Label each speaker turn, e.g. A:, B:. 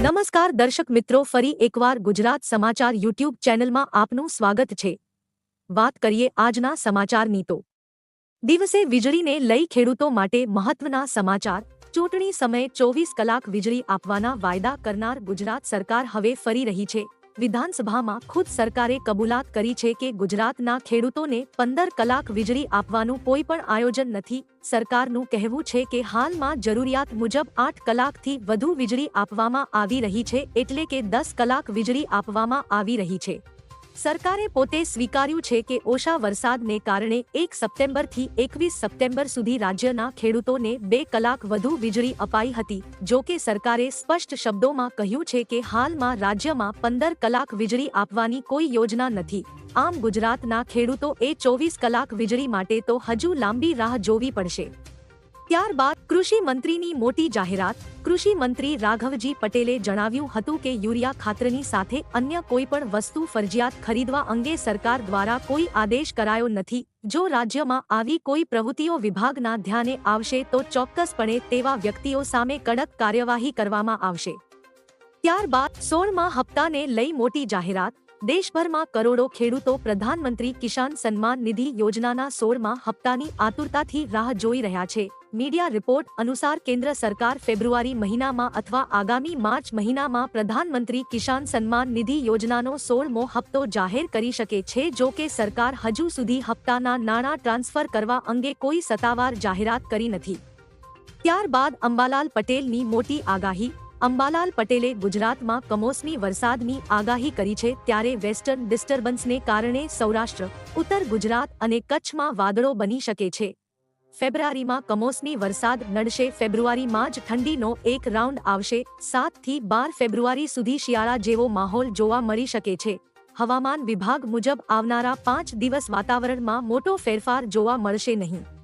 A: નમસ્કાર દર્શક મિત્રો, ફરી એકવાર ગુજરાત સમાચાર યુટ્યુબ ચેનલમાં આપનું સ્વાગત છે. વાત કરીએ આજના સમાચારની તો. દિવસે વીજળીને લઈ ખેડૂતો માટે મહત્વના સમાચાર. ચૂંટણી સમયે ચોવીસ કલાક વીજળી આપવાના વાયદા કરનાર ગુજરાત સરકાર હવે ફરી રહી છે. વિધાનસભામાં ખુદ સરકારે કબૂલાત કરી છે કે ગુજરાતના ખેડૂતોને પંદર કલાક વીજળી આપવાનું કોઈ પણ આયોજન નથી. સરકારનું કહેવું છે કે હાલમાં જરૂરિયાત મુજબ આઠ કલાકથી વધુ વીજળી આપવામાં આવી રહી છે એટલે કે દસ કલાક વીજળી આપવામાં આવી રહી છે. સરકારે પોતે સ્વીકાર્યું છે કે ઓછા વરસાદને કારણે એક સપ્ટેમ્બરથી એકવીસ સપ્ટેમ્બર સુધી રાજ્યના ખેડૂતોને બે કલાક વધુ વીજળી અપાઈ હતી, જો કે સરકારે સ્પષ્ટ શબ્દોમાં કહ્યું છે કે હાલમાં રાજ્યમાં પંદર કલાક વીજળી આપવાની કોઈ યોજના નથી. આમ ગુજરાતના ખેડૂતો એ ચોવીસ કલાક વીજળી માટે તો હજુ લાંબી રાહ જોવી પડશે. ત્યારબાદ કૃષિ મંત્રીની મોટી જાહેરાત. કૃષિ મંત્રી રાઘવજી પટેલે જણાવ્યું હતું કે યુરિયા ખાતરની સાથે અન્ય કોઈ પણ વસ્તુ ફરજિયાત ખરીદવા અંગે સરકાર દ્વારા કોઈ આદેશ કરાયો નથી. જો રાજ્યમાં આવી કોઈ પ્રવૃત્તિઓ વિભાગના ધ્યાને આવશે તો ચોક્કસપણે તેવા વ્યક્તિઓ સામે કડક કાર્યવાહી કરવામાં આવશે. ત્યારબાદ સોળમાં હપ્તાને લઈ મોટી જાહેરાત. દેશભરમાં કરોડો ખેડૂતો પ્રધાનમંત્રી કિસાન સન્માન નિધિ યોજનાના સોળમાં હપ્તાની આતુરતાથી રાહ જોઈ રહ્યા છે. મીડિયા રિપોર્ટ અનુસાર કેન્દ્ર સરકાર ફેબ્રુઆરી મહિનામાં અથવા આગામી માર્ચ મહિનામાં પ્રધાનમંત્રી કિસાન સન્માન નિધિ યોજનાનો સોળમો હપ્તો જાહેર કરી શકે છે જો કે સરકાર હજુ સુધી હપ્તાના નાણાં ટ્રાન્સફર કરવા અંગે કોઈ સત્તાવાર જાહેરાત કરી નથી. ત્યારબાદ અંબાલાલ પટેલની મોટી આગાહી. અંબાલાલ પટેલે ગુજરાતમાં કમોસમી વરસાદની આગાહી કરી છે ત્યારે વેસ્ટર્ન ડિસ્ટર્બન્સને કારણે સૌરાષ્ટ્ર, ઉત્તર ગુજરાત અને કચ્છમાં વાદળો બની શકે છે. ફેબ્રુઆરીમાં કમોસમી વરસાદ નડશે. ફેબ્રુઆરીમાં જ ઠંડીનો એક રાઉન્ડ આવશે. સાતથી બાર ફેબ્રુઆરી સુધી શિયાળા જેવો માહોલ જોવા મળી શકે છે. હવામાન વિભાગ મુજબ આવનારા પાંચ દિવસ વાતાવરણમાં મોટો ફેરફાર જોવા મળશે નહીં.